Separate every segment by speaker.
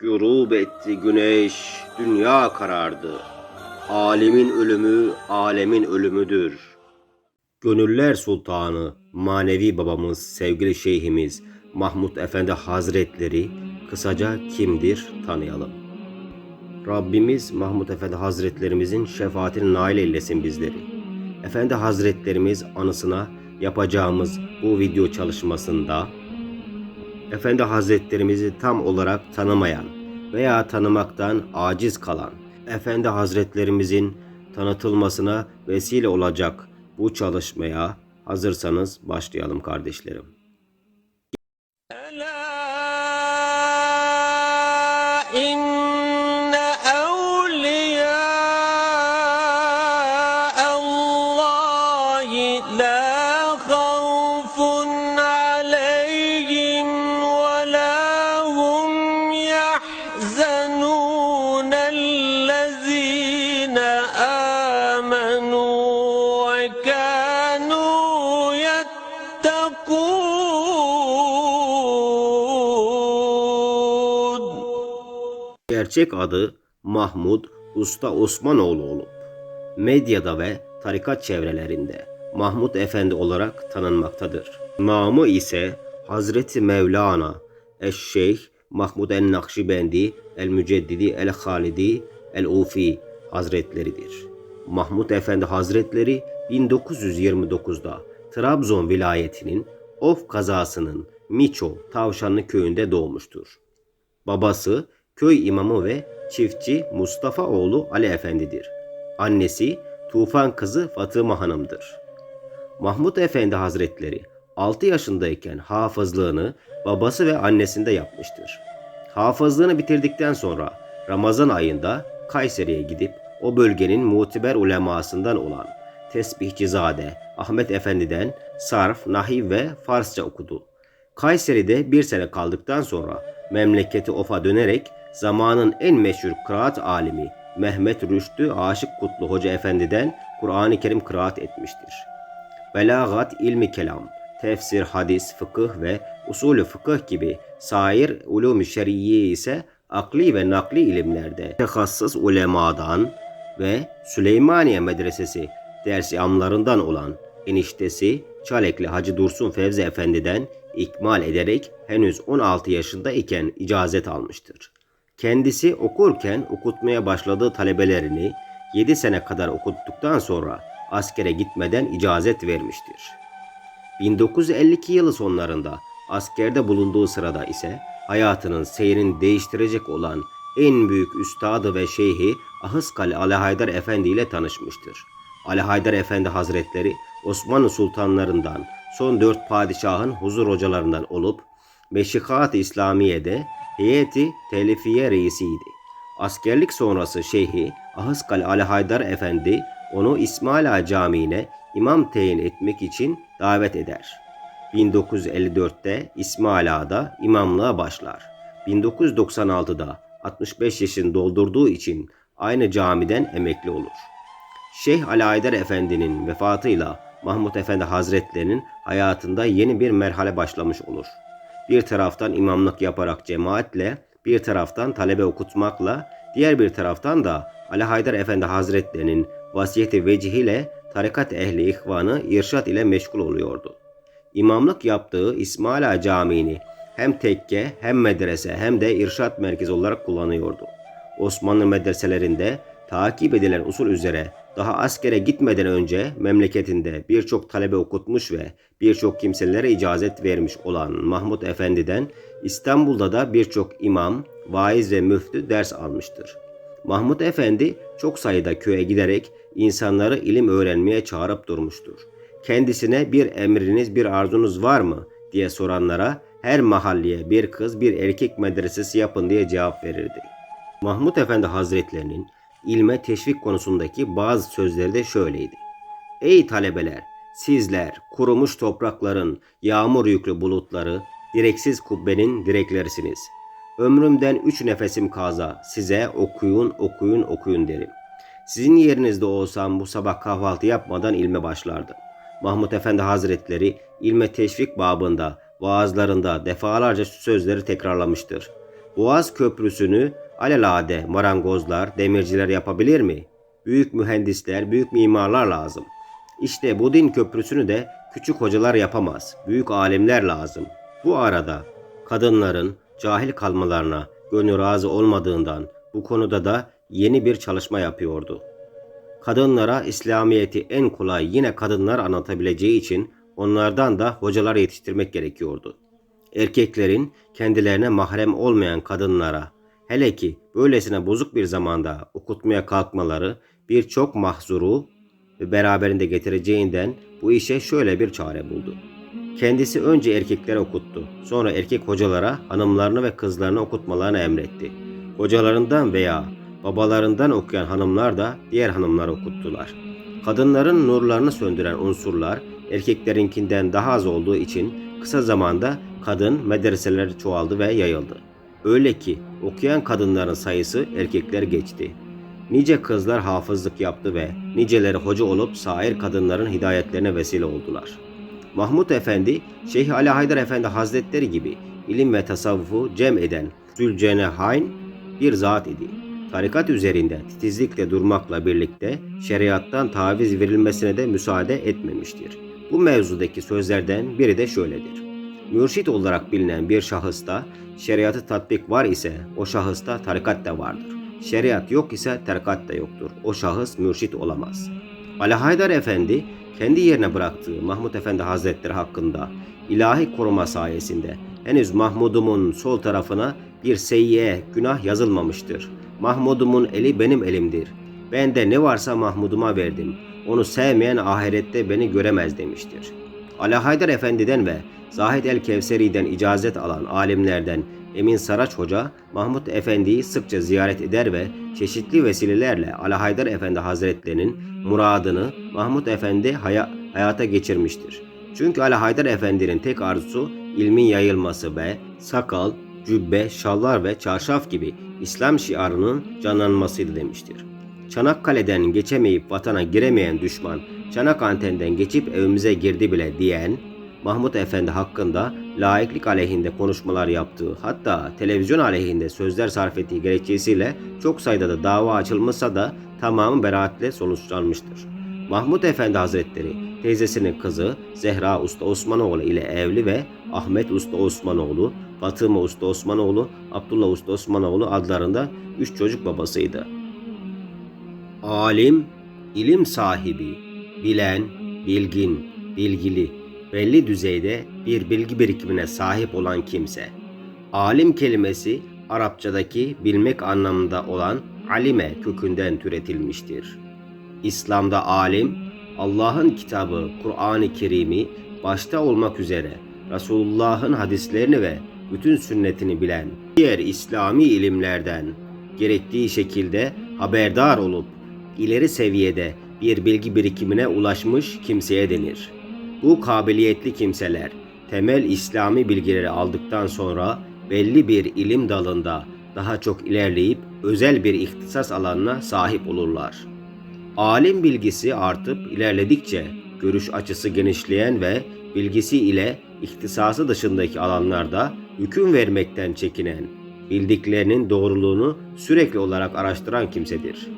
Speaker 1: Gürub etti güneş, dünya karardı. Alimin ölümü, alemin ölümüdür. Gönüller Sultanı, manevi babamız, sevgili şeyhimiz Mahmut Efendi Hazretleri kısaca kimdir tanıyalım. Rabbimiz Mahmut Efendi Hazretlerimizin şefaatine nail eylesin bizleri. Efendi Hazretlerimiz anısına yapacağımız bu video çalışmasında Efendi Hazretlerimizi tam olarak tanımayan veya tanımaktan aciz kalan Efendi Hazretlerimizin tanıtılmasına vesile olacak bu çalışmaya hazırsanız başlayalım kardeşlerim. Gerçek adı Mahmud Usta Osmanoğlu olup medyada ve tarikat çevrelerinde Mahmud Efendi olarak tanınmaktadır. Namı ise Hazreti Mevlana Eşşeyh Mahmud en-Nakşibendi El-Müceddidi El-Halidi El-Ufi Hazretleridir. Mahmud Efendi Hazretleri 1929'da Trabzon vilayetinin Of kazasının Miço Tavşanlı köyünde doğmuştur. Babası köy imamı ve çiftçi Mustafa oğlu Ali Efendi'dir. Annesi Tufan kızı Fatıma Hanım'dır. Mahmut Efendi Hazretleri 6 yaşındayken hafızlığını babası ve annesinde yapmıştır. Hafızlığını bitirdikten sonra Ramazan ayında Kayseri'ye gidip o bölgenin muteber ulemasından olan Tesbihcizade Ahmet Efendi'den sarf, nahiv ve Farsça okudu. Kayseri'de bir sene kaldıktan sonra memleketi Of'a dönerek zamanın en meşhur kıraat alimi Mehmet Rüştü Aşık Kutlu Hoca Efendi'den Kur'an-ı Kerim kıraat etmiştir. Belagat, ilmi kelam, tefsir, hadis, fıkıh ve usulü fıkıh gibi sair ulûm-i şer'iyye ise akli ve nakli ilimlerde tehassıs ulemadan ve Süleymaniye Medresesi dersi amlarından olan eniştesi Çalekli Hacı Dursun Fevzi Efendi'den ikmal ederek henüz 16 yaşında iken icazet almıştır. Kendisi okurken okutmaya başladığı talebelerini 7 sene kadar okuttuktan sonra askere gitmeden icazet vermiştir. 1952 yılı sonlarında askerde bulunduğu sırada ise hayatının seyrini değiştirecek olan en büyük üstadı ve şeyhi Ahıskal Ali Haydar Efendi ile tanışmıştır. Ali Haydar Efendi Hazretleri Osmanlı sultanlarından son dört padişahın huzur hocalarından olup Meşikat-ı İslamiye'de heyeti telifiye reisiydi. Askerlik sonrası şeyhi Ahıskal Ali Haydar Efendi onu İsmaila Camii'ne imam tayin etmek için davet eder. 1954'te İsmail Ağa'da imamlığa başlar. 1996'da 65 yaşını doldurduğu için aynı camiden emekli olur. Şeyh Ali Haydar Efendi'nin vefatıyla Mahmut Efendi Hazretlerinin hayatında yeni bir merhale başlamış olur. Bir taraftan imamlık yaparak cemaatle, bir taraftan talebe okutmakla, diğer bir taraftan da Ali Haydar Efendi Hazretlerinin vasiyeti vecihiyle tarikat ehli ihvanı irşat ile meşgul oluyordu. İmamlık yaptığı İsmaila Camii'ni hem tekke hem medrese hem de irşat merkezi olarak kullanıyordu. Osmanlı medreselerinde takip edilen usul üzere daha askere gitmeden önce memleketinde birçok talebe okutmuş ve birçok kimselere icazet vermiş olan Mahmut Efendi'den İstanbul'da da birçok imam, vaiz ve müftü ders almıştır. Mahmut Efendi çok sayıda köye giderek insanları ilim öğrenmeye çağırıp durmuştur. Kendisine bir emriniz bir arzunuz var mı diye soranlara her mahalleye bir kız bir erkek medresesi yapın diye cevap verirdi. Mahmut Efendi Hazretlerinin ilme teşvik konusundaki bazı sözleri de şöyleydi. Ey talebeler! Sizler kurumuş toprakların yağmur yüklü bulutları, direksiz kubbenin direklerisiniz. Ömrümden üç nefesim kaza size okuyun okuyun okuyun derim. Sizin yerinizde olsam bu sabah kahvaltı yapmadan ilme başlardım. Mahmut Efendi Hazretleri ilme teşvik babında vaazlarında defalarca şu sözleri tekrarlamıştır. Boğaz Köprüsü'nü alelade marangozlar, demirciler yapabilir mi? Büyük mühendisler, büyük mimarlar lazım. İşte bu din köprüsünü de küçük hocalar yapamaz. Büyük alimler lazım. Bu arada kadınların cahil kalmalarına gönlü razı olmadığından bu konuda da yeni bir çalışma yapıyordu. Kadınlara İslamiyet'i en kolay yine kadınlar anlatabileceği için onlardan da hocalar yetiştirmek gerekiyordu. Erkeklerin kendilerine mahrem olmayan kadınlara, hele ki böylesine bozuk bir zamanda okutmaya kalkmaları birçok mahzuru ve beraberinde getireceğinden bu işe şöyle bir çare buldu. Kendisi önce erkeklere okuttu. Sonra erkek hocalara hanımlarını ve kızlarını okutmalarını emretti. Hocalarından veya babalarından okuyan hanımlar da diğer hanımları okuttular. Kadınların nurlarını söndüren unsurlar erkeklerinkinden daha az olduğu için kısa zamanda kadın medreseleri çoğaldı ve yayıldı. Öyle ki okuyan kadınların sayısı erkekler geçti. Nice kızlar hafızlık yaptı ve niceleri hoca olup sair kadınların hidayetlerine vesile oldular. Mahmud Efendi, Şeyh Ali Haydar Efendi Hazretleri gibi ilim ve tasavvufu cem eden Zülcenehayn bir zat idi. Tarikat üzerinde titizlikle durmakla birlikte şeriattan taviz verilmesine de müsaade etmemiştir. Bu mevzudaki sözlerden biri de şöyledir. Mürşit olarak bilinen bir şahısta şeriatı tatbik var ise o şahısta tarikat da vardır. Şeriat yok ise tarikat da yoktur. O şahıs mürşit olamaz. Ali Haydar Efendi kendi yerine bıraktığı Mahmud Efendi Hazretleri hakkında ilahi koruma sayesinde henüz Mahmud'umun sol tarafına bir seyyiye günah yazılmamıştır. Mahmud'umun eli benim elimdir. Ben de ne varsa Mahmud'uma verdim. Onu sevmeyen ahirette beni göremez demiştir. Ali Haydar Efendi'den ve Zahid el Kevseri'den icazet alan alimlerden Emin Saraç Hoca Mahmud Efendi'yi sıkça ziyaret eder ve çeşitli vesilelerle Ali Haydar Efendi Hazretlerinin muradını Mahmud Efendi haya- hayata geçirmiştir. Çünkü Ali Haydar Efendi'nin tek arzusu ilmin yayılması ve sakal, cübbe, şallar ve çarşaf gibi İslam şiarının canlanmasıydı demiştir. Çanakkale'den geçemeyip vatana giremeyen düşman, Çanak antenden geçip evimize girdi bile diyen Mahmut Efendi hakkında laiklik aleyhinde konuşmalar yaptığı, hatta televizyon aleyhinde sözler sarf ettiği gerekçesiyle çok sayıda da dava açılmışsa da tamamı beraatle sonuçlanmıştır. Mahmut Efendi Hazretleri teyzesinin kızı Zehra Usta Osmanoğlu ile evli ve Ahmet Usta Osmanoğlu, Fatıma Usta Osmanoğlu, Abdullah Usta Osmanoğlu adlarında üç çocuk babasıydı. Alim, ilim sahibi, bilen, bilgin, bilgili, belli düzeyde bir bilgi birikimine sahip olan kimse. Alim kelimesi Arapçadaki bilmek anlamında olan alime kökünden türetilmiştir. İslam'da alim, Allah'ın kitabı Kur'an-ı Kerim'i başta olmak üzere Resulullah'ın hadislerini ve bütün sünnetini bilen, diğer İslami ilimlerden gerektiği şekilde haberdar olup ileri seviyede bir bilgi birikimine ulaşmış kimseye denir. Bu kabiliyetli kimseler temel İslami bilgileri aldıktan sonra belli bir ilim dalında daha çok ilerleyip özel bir ihtisas alanına sahip olurlar. Alim bilgisi artıp ilerledikçe görüş açısı genişleyen ve bilgisi ile ihtisası dışındaki alanlarda hüküm vermekten çekinen, bildiklerinin doğruluğunu sürekli olarak araştıran kimsedir.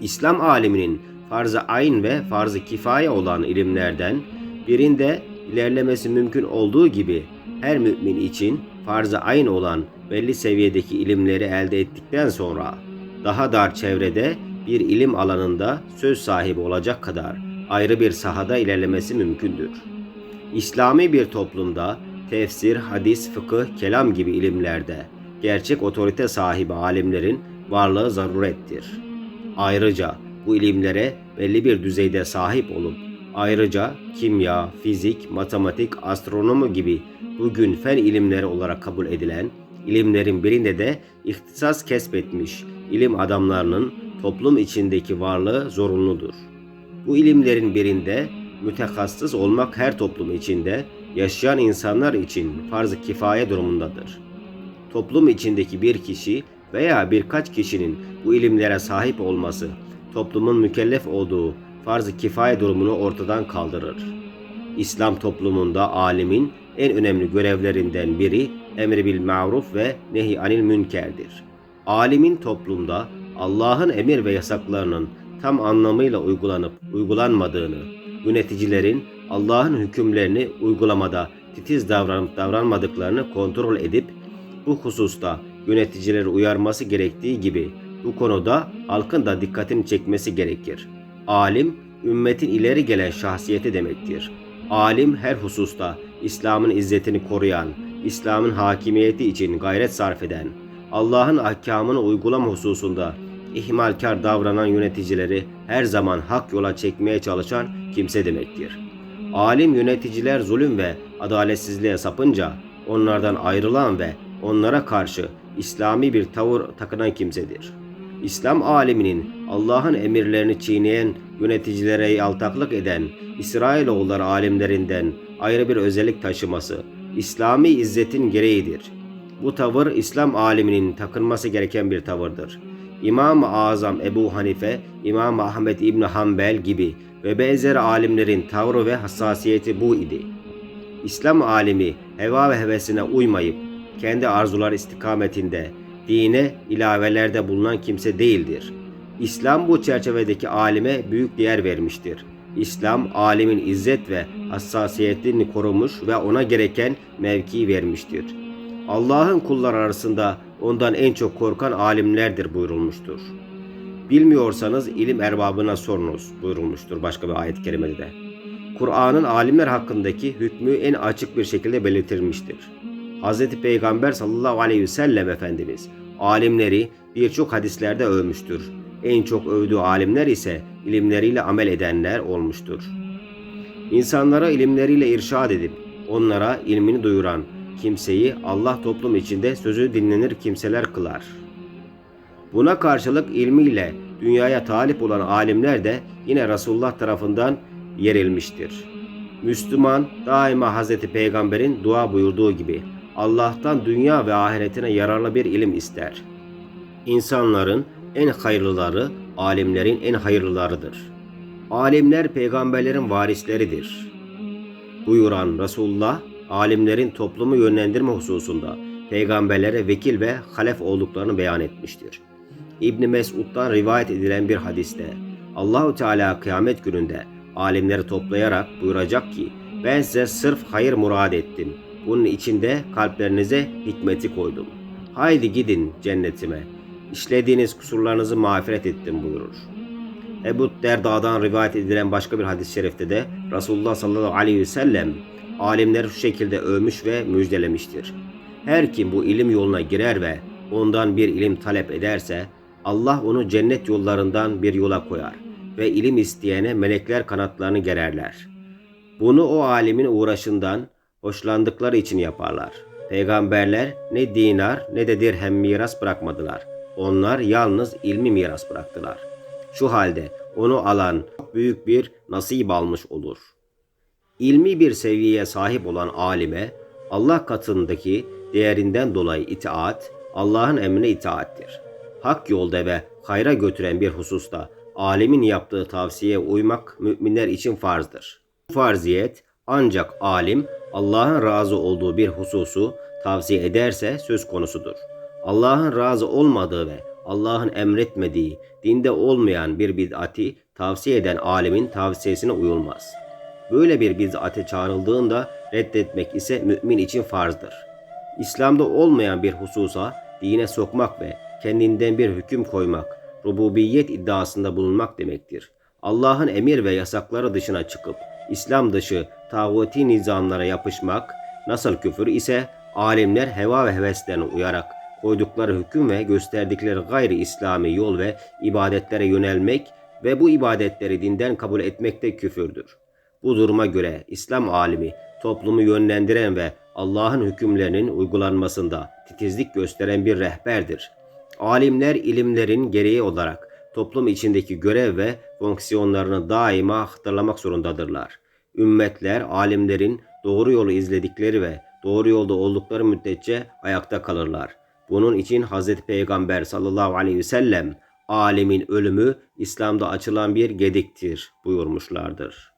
Speaker 1: İslam aliminin farz-ı ayn ve farz-ı kifaye olan ilimlerden birinde ilerlemesi mümkün olduğu gibi her mümin için farz-ı ayn olan belli seviyedeki ilimleri elde ettikten sonra daha dar çevrede bir ilim alanında söz sahibi olacak kadar ayrı bir sahada ilerlemesi mümkündür. İslami bir toplumda tefsir, hadis, fıkıh, kelam gibi ilimlerde gerçek otorite sahibi alimlerin varlığı zarurettir. Ayrıca bu ilimlere belli bir düzeyde sahip olup ayrıca kimya, fizik, matematik, astronomi gibi bugün fen ilimleri olarak kabul edilen ilimlerin birinde de ihtisas kesbetmiş ilim adamlarının toplum içindeki varlığı zorunludur. Bu ilimlerin birinde mütekassıs olmak her toplum içinde yaşayan insanlar için farz-ı kifaye durumundadır. Toplum içindeki bir kişi veya birkaç kişinin bu ilimlere sahip olması toplumun mükellef olduğu farz-ı kifaye durumunu ortadan kaldırır. İslam toplumunda alimin en önemli görevlerinden biri emri bil maruf ve nehi anil münkerdir. Alimin toplumda Allah'ın emir ve yasaklarının tam anlamıyla uygulanıp uygulanmadığını, yöneticilerin Allah'ın hükümlerini uygulamada titiz davranıp davranmadıklarını kontrol edip bu hususta yöneticileri uyarması gerektiği gibi bu konuda halkın da dikkatini çekmesi gerekir. Alim, ümmetin ileri gelen şahsiyeti demektir. Alim her hususta İslam'ın izzetini koruyan, İslam'ın hakimiyeti için gayret sarf eden, Allah'ın ahkamını uygulama hususunda ihmalkar davranan yöneticileri her zaman hak yola çekmeye çalışan kimse demektir. Alim yöneticiler zulüm ve adaletsizliğe sapınca onlardan ayrılan ve onlara karşı İslami bir tavır takınan kimsedir. İslam aliminin Allah'ın emirlerini çiğneyen yöneticilere yaltaklık eden İsrailoğulları alimlerinden ayrı bir özellik taşıması İslami izzetin gereğidir. Bu tavır İslam aliminin takınması gereken bir tavırdır. İmam-ı Azam Ebu Hanife, İmam Ahmet İbni Hanbel gibi ve benzer alimlerin tavrı ve hassasiyeti bu idi. İslam alimi heva ve hevesine uymayıp kendi arzular istikametinde dine ilavelerde bulunan kimse değildir. İslam bu çerçevedeki alime büyük değer vermiştir. İslam alimin izzet ve hassasiyetini korumuş ve ona gereken mevki vermiştir. Allah'ın kullar arasında ondan en çok korkan alimlerdir buyurulmuştur. Bilmiyorsanız ilim erbabına sorunuz buyurulmuştur başka bir ayet-i kerimede de. Kur'an'ın alimler hakkındaki hükmü en açık bir şekilde belirtilmiştir. Hz. Peygamber sallallahu aleyhi ve sellem Efendimiz alimleri birçok hadislerde övmüştür. En çok övdüğü alimler ise ilimleriyle amel edenler olmuştur. İnsanlara ilimleriyle irşad edip onlara ilmini duyuran kimseyi Allah toplum içinde sözü dinlenir kimseler kılar. Buna karşılık ilmiyle dünyaya talip olan alimler de yine Resulullah tarafından yerilmiştir. Müslüman daima Hz. Peygamber'in dua buyurduğu gibi Allah'tan dünya ve ahiretine yararlı bir ilim ister. İnsanların en hayırlıları alimlerin en hayırlılarıdır. Alimler peygamberlerin varisleridir. Buyuran Resulullah alimlerin toplumu yönlendirme hususunda peygamberlere vekil ve halef olduklarını beyan etmiştir. İbn Mesud'dan rivayet edilen bir hadiste Allahu Teala kıyamet gününde alimleri toplayarak buyuracak ki ben size sırf hayır murad ettim. Bunun içinde kalplerinize hikmeti koydum. Haydi gidin cennetime. İşlediğiniz kusurlarınızı mağfiret ettim buyurur. Ebu Derda'dan rivayet edilen başka bir hadis-i şerifte de Resulullah sallallahu aleyhi ve sellem alimleri şu şekilde övmüş ve müjdelemiştir. Her kim bu ilim yoluna girer ve ondan bir ilim talep ederse Allah onu cennet yollarından bir yola koyar ve ilim isteyene melekler kanatlarını gererler. Bunu o alimin uğraşından hoşlandıkları için yaparlar. Peygamberler ne dinar ne de dirhem miras bırakmadılar. Onlar yalnız ilmi miras bıraktılar. Şu halde onu alan büyük bir nasip almış olur. İlmi bir seviyeye sahip olan alime Allah katındaki değerinden dolayı itaat, Allah'ın emrine itaattir. Hak yolda ve hayra götüren bir hususta alimin yaptığı tavsiyeye uymak müminler için farzdır. Bu farziyet ancak alim Allah'ın razı olduğu bir hususu tavsiye ederse söz konusudur. Allah'ın razı olmadığı ve Allah'ın emretmediği, dinde olmayan bir bid'ati tavsiye eden alimin tavsiyesine uyulmaz. Böyle bir bid'ate çağrıldığında reddetmek ise mümin için farzdır. İslam'da olmayan bir hususa dine sokmak ve kendinden bir hüküm koymak, rububiyet iddiasında bulunmak demektir. Allah'ın emir ve yasakları dışına çıkıp İslam dışı tağuti nizamlara yapışmak nasıl küfür ise alimler heva ve heveslerine uyarak koydukları hüküm ve gösterdikleri gayri İslami yol ve ibadetlere yönelmek ve bu ibadetleri dinden kabul etmek de küfürdür. Bu duruma göre İslam alimi toplumu yönlendiren ve Allah'ın hükümlerinin uygulanmasında titizlik gösteren bir rehberdir. Alimler ilimlerin gereği olarak toplum içindeki görev ve fonksiyonlarını daima hatırlamak zorundadırlar. Ümmetler alimlerin doğru yolu izledikleri ve doğru yolda oldukları müddetçe ayakta kalırlar. Bunun için Hz. Peygamber sallallahu aleyhi ve sellem alimin ölümü İslam'da açılan bir gediktir buyurmuşlardır.